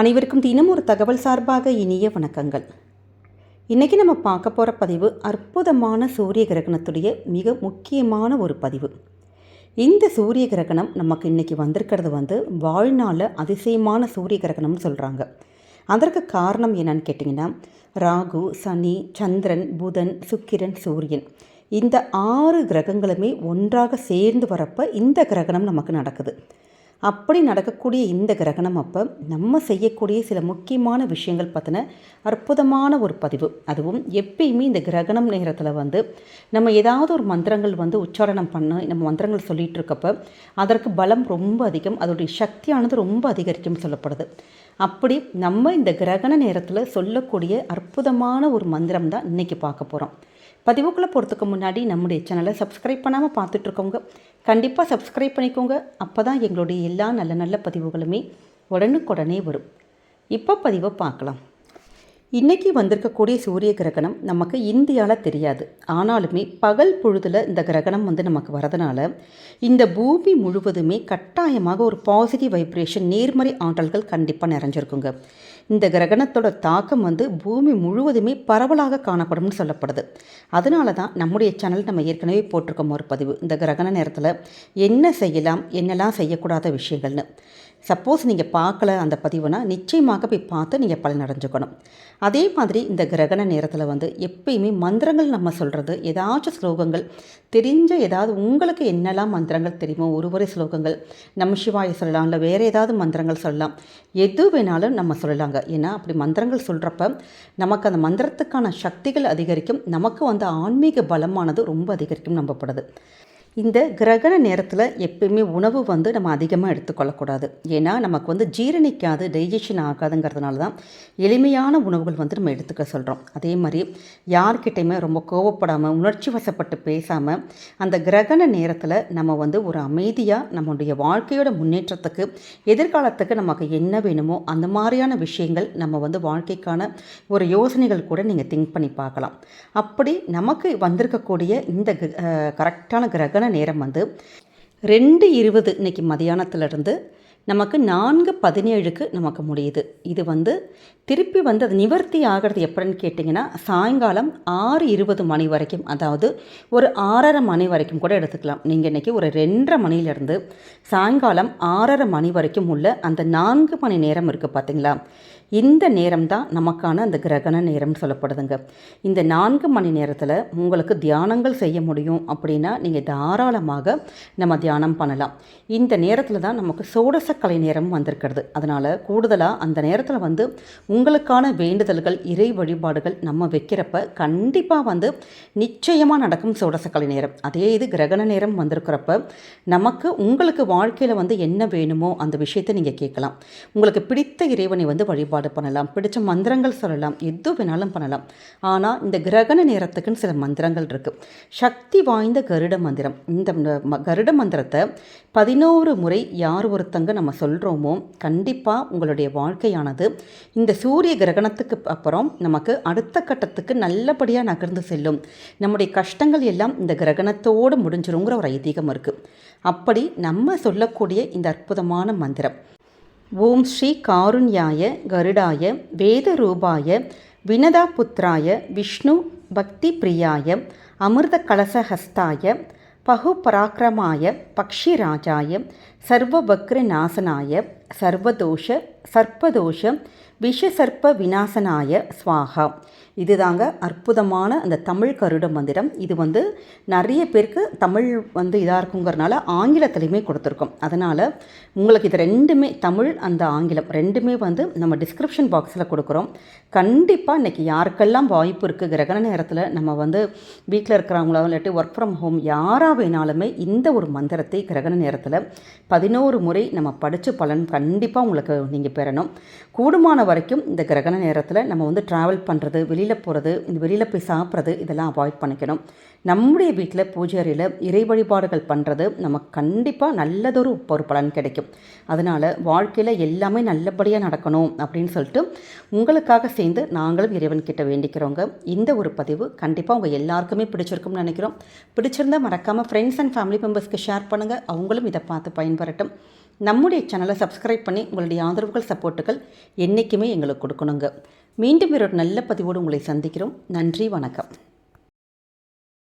அனைவருக்கும் தினம் ஒரு தகவல் சார்பாக இனிய வணக்கங்கள். இன்றைக்கி நம்ம பார்க்க போகிற பதிவு அற்புதமான சூரிய கிரகணத்துடைய மிக முக்கியமான ஒரு பதிவு. இந்த சூரிய கிரகணம் நமக்கு இன்றைக்கி வந்திருக்கிறது வந்து வாழ்நாளில் அதிசயமான சூரிய கிரகணம்னு சொல்கிறாங்க அதற்கு காரணம் என்னன்னு கேட்டிங்கன்னா ராகு சனி சந்திரன் புதன் சுக்கிரன் சூரியன். இந்த ஆறு கிரகங்களுமே ஒன்றாக சேர்ந்து வரப்போ இந்த கிரகணம் நமக்கு நடக்குது. அப்படி நடக்கக்கூடிய இந்த கிரகணம் அப்போ நம்ம செய்யக்கூடிய சில முக்கியமான விஷயங்கள் பற்றின அற்புதமான ஒரு பதிவு. அதுவும் எப்பயுமே இந்த கிரகணம் நேரத்தில் வந்து நம்ம ஏதாவது ஒரு மந்திரங்கள் வந்து உச்சாரணம் பண்ண நம்ம மந்திரங்கள் சொல்லிகிட்டு இருக்கப்போ அதற்கு பலம் ரொம்ப அதிகம் அதோடைய சக்தியானது ரொம்ப அதிகரிக்கும் சொல்லப்படுது. அப்படி நம்ம இந்த கிரகண நேரத்தில் சொல்லக்கூடிய அற்புதமான ஒரு மந்திரம் தான் இன்றைக்கி பார்க்க போகிறோம் பதிவுக்குள்ளே போகிறதுக்கு முன்னாடி நம்முடைய சேனலை சப்ஸ்கிரைப் பண்ணாமல் பார்த்துட்ருக்கோங்க கண்டிப்பாக சப்ஸ்கிரைப் பண்ணிக்கோங்க. அப்போ தான் எங்களுடைய எல்லா நல்ல நல்ல பதிவுகளுமே உடனுக்குடனே வரும். இப்போ பதிவை பார்க்கலாம். இன்றைக்கி வந்திருக்கக்கூடிய சூரிய கிரகணம் நமக்கு இந்தியாவில் தெரியாது. ஆனாலுமே பகல் பொழுதில் இந்த கிரகணம் வந்து நமக்கு வரதுனால இந்த பூமி முழுவதுமே கட்டாயமாக ஒரு பாசிட்டிவ் வைப்ரேஷன் நேர்மறை ஆற்றல்கள் கண்டிப்பாக நிறைஞ்சிருக்குங்க. இந்த கிரகணத்தோட தாக்கம் வந்து பூமி முழுவதுமே பரவலாக காணப்படும்னு சொல்லப்படுது. அதனால தான் நம்முடைய சேனல் நம்ம ஏற்கனவே போட்டிருக்கோம் ஒரு பதிவு. இந்த கிரகண நேரத்தில் என்ன செய்யலாம் என்னெல்லாம் செய்யக்கூடாத விஷயங்கள்னு. சப்போஸ் நீங்கள் பார்க்கல அந்த பதிவுனா நிச்சயமாக போய் பார்த்து நீங்கள் பலன் அடைஞ்சுக்கணும் அதே மாதிரி இந்த கிரகண நேரத்தில் வந்து எப்பயுமே மந்திரங்கள் நம்ம சொல்கிறது ஏதாச்சும் ஸ்லோகங்கள் தெரிஞ்ச ஏதாவது உங்களுக்கு என்னெல்லாம் மந்திரங்கள் தெரியுமோ ஒருவரை ஸ்லோகங்கள் நம்ம சிவாய சொல்லலாம் இல்லை வேறு ஏதாவது மந்திரங்கள் சொல்லலாம் எது வேணாலும் நம்ம சொல்லலாங்க. ஏன்னா அப்படி மந்திரங்கள் சொல்கிறப்ப நமக்கு அந்த மந்திரத்துக்கான சக்திகள் அதிகரிக்கும் நமக்கு வந்து ஆன்மீக பலமானது ரொம்ப அதிகரிக்கும் நம்பப்படுது. இந்த கிரகண நேரத்தில் எப்பயுமே உணவு வந்து நம்ம அதிகமாக எடுத்துக்கொள்ளக்கூடாது. ஏன்னா நமக்கு வந்து ஜீரணிக்காது டைஜஷன் ஆகாதுங்கிறதுனால தான் எளிமையான உணவுகள் வந்து நம்ம எடுத்துக்க சொல்கிறோம் அதே மாதிரி யார்கிட்டையுமே ரொம்ப கோவப்படாமல் உணர்ச்சி வசப்பட்டு பேசாமல் அந்த கிரகண நேரத்தில் நம்ம வந்து ஒரு அமைதியாக நம்மளுடைய வாழ்க்கையோட முன்னேற்றத்துக்கு எதிர்காலத்துக்கு நமக்கு என்ன வேணுமோ அந்த மாதிரியான விஷயங்கள் நம்ம வந்து வாழ்க்கைக்கான ஒரு யோசனைகள் கூட நீங்கள் திங்க் பண்ணி பார்க்கலாம். அப்படி நமக்கு வந்திருக்கக்கூடிய இந்த கரெக்டான கிரகண நேரம் வந்து ரெண்டு இருபது இன்றைக்கி மதியானத்துலேருந்து நமக்கு நான்கு பதினேழுக்கு நமக்கு முடியுது. இது வந்து திருப்பி வந்து அது நிவர்த்தி ஆகிறது எப்படின்னு கேட்டிங்கன்னா சாயங்காலம் ஆறு இருபது மணி வரைக்கும் அதாவது ஒரு ஆறரை மணி வரைக்கும் கூட எடுத்துக்கலாம். நீங்கள் இன்றைக்கி ஒரு ரெண்டரை மணிலேருந்து சாயங்காலம் ஆறரை மணி வரைக்கும் உள்ள அந்த நான்கு மணி நேரம் இருக்குது பார்த்தீங்களா இந்த நேரம் தான் நமக்கான அந்த கிரகண நேரம்னு சொல்லப்படுதுங்க. இந்த நான்கு மணி நேரத்தில் உங்களுக்கு தியானங்கள் செய்ய முடியும் அப்படின்னா நீங்கள் தாராளமாக நம்ம தியானம் பண்ணலாம். இந்த நேரத்தில் தான் நமக்கு சோடசக்கலை நேரம் வந்திருக்கிறது. அதனால் கூடுதலாக அந்த நேரத்தில் வந்து உங்களுக்கான வேண்டுதல்கள் இறை வழிபாடுகள் நம்ம வைக்கிறப்ப கண்டிப்பாக வந்து நிச்சயமாக நடக்கும் சோடசக்கலை நேரம். அதே இது கிரகண நேரம் வந்திருக்கிறப்ப நமக்கு உங்களுக்கு வாழ்க்கையில் வந்து என்ன வேணுமோ அந்த விஷயத்தை நீங்கள் கேட்கலாம். உங்களுக்கு பிடித்த இறைவனை வந்து வழிபாடு வழிபாடு பண்ணலாம் பிடிச்ச மந்திரங்கள் சொல்லலாம் எது வேணாலும் பண்ணலாம். ஆனால் இந்த கிரகண நேரத்துக்குன்னு சில மந்திரங்கள் இருக்குது சக்தி வாய்ந்த கருட மந்திரம். இந்த கருட மந்திரத்தை பதினோரு முறை யார் ஒருத்தங்க நம்ம சொல்கிறோமோ கண்டிப்பாக உங்களுடைய வாழ்க்கையானது இந்த சூரிய கிரகணத்துக்கு அப்புறம் நமக்கு அடுத்த கட்டத்துக்கு நல்லபடியாக நகர்ந்து செல்லும். நம்முடைய கஷ்டங்கள் எல்லாம் இந்த கிரகணத்தோடு முடிஞ்சிருங்கிற ஒரு ஐதீகம் இருக்குது அப்படி நம்ம சொல்லக்கூடிய இந்த அற்புதமான மந்திரம். ஓம் ஸ்ரீ காருண்யாய கருடாய வேதரூபாய வினதாபுத்ராய விஷ்ணு பக்தி பிரியாய அமிர்த கலசஹஸ்தாய பகுபராக்கிரமாய பக்ஷிராஜாய சர்வபக்ர நாசனாய சர்வதோஷ சர்ப்பதோஷம் விஷசர்ப்ப விநாசனாய ஸ்வாகா இதுதாங்க அற்புதமான அந்த தமிழ் கருட மந்திரம். இது வந்து நிறைய பேருக்கு தமிழ் வந்து இதாக இருக்குங்கிறனால ஆங்கிலத்துலேயுமே கொடுத்துருக்கோம். அதனால் உங்களுக்கு இது ரெண்டுமே தமிழ் அந்த ஆங்கிலம் ரெண்டுமே வந்து நம்ம டிஸ்கிரிப்ஷன் பாக்ஸில் கொடுக்குறோம். கண்டிப்பாக இன்றைக்கி யாருக்கெல்லாம் வாய்ப்பு இருக்குது கிரகண நேரத்தில் நம்ம வந்து வீட்டில் இருக்கிறவங்களோ இல்லாட்டி ஒர்க் ஃப்ரம் ஹோம் யாராக வேணாலுமே இந்த ஒரு மந்திரத்தை கிரகண நேரத்தில் பதினோரு முறை நம்ம படித்து பலன் கண்டிப்பாக உங்களுக்கு நீங்கள் பெறணும் கூடுமான வரைக்கும் இந்த கிரகண நேரத்தில் நம்ம வந்து ட்ராவல் பண்ணுறது வெளியில் போகிறது இந்த வெளியில் போய் சாப்பிட்றது இதெல்லாம் அவாய்ட் பண்ணிக்கணும். நம்முடைய வீட்டில் பூஜை அறையில் இறை வழிபாடுகள் பண்ணுறது நமக்கு கண்டிப்பாக நல்லதொரு ஒரு பலன் கிடைக்கும். அதனால் வாழ்க்கையில் எல்லாமே நல்லபடியாக நடக்கணும் அப்படின்னு சொல்லிட்டு உங்களுக்காக சேர்ந்து நாங்களும் இறைவன் கிட்ட வேண்டிக்கிறோங்க. இந்த ஒரு பதிவு கண்டிப்பாக உங்கள் எல்லாருக்குமே பிடிச்சிருக்கும்னு நினைக்கிறோம். பிடிச்சிருந்தால் மறக்காமல் ஃப்ரெண்ட்ஸ் அண்ட் ஃபேமிலி மெம்பர்ஸ்க்கு ஷேர் பண்ணுங்கள் அவங்களும் இதை பார்த்து பயன்பெறட்டும். நம்முடைய சேனலை சப்ஸ்கிரைப் பண்ணி உங்களுடைய ஆதரவுகள் சப்போர்ட்டுகள் என்றைக்குமே எங்களுக்கு கொடுக்கணுங்க. மீண்டும் ஒரு நல்ல பதிவோடு உங்களை சந்திக்கிறோம். நன்றி வணக்கம்.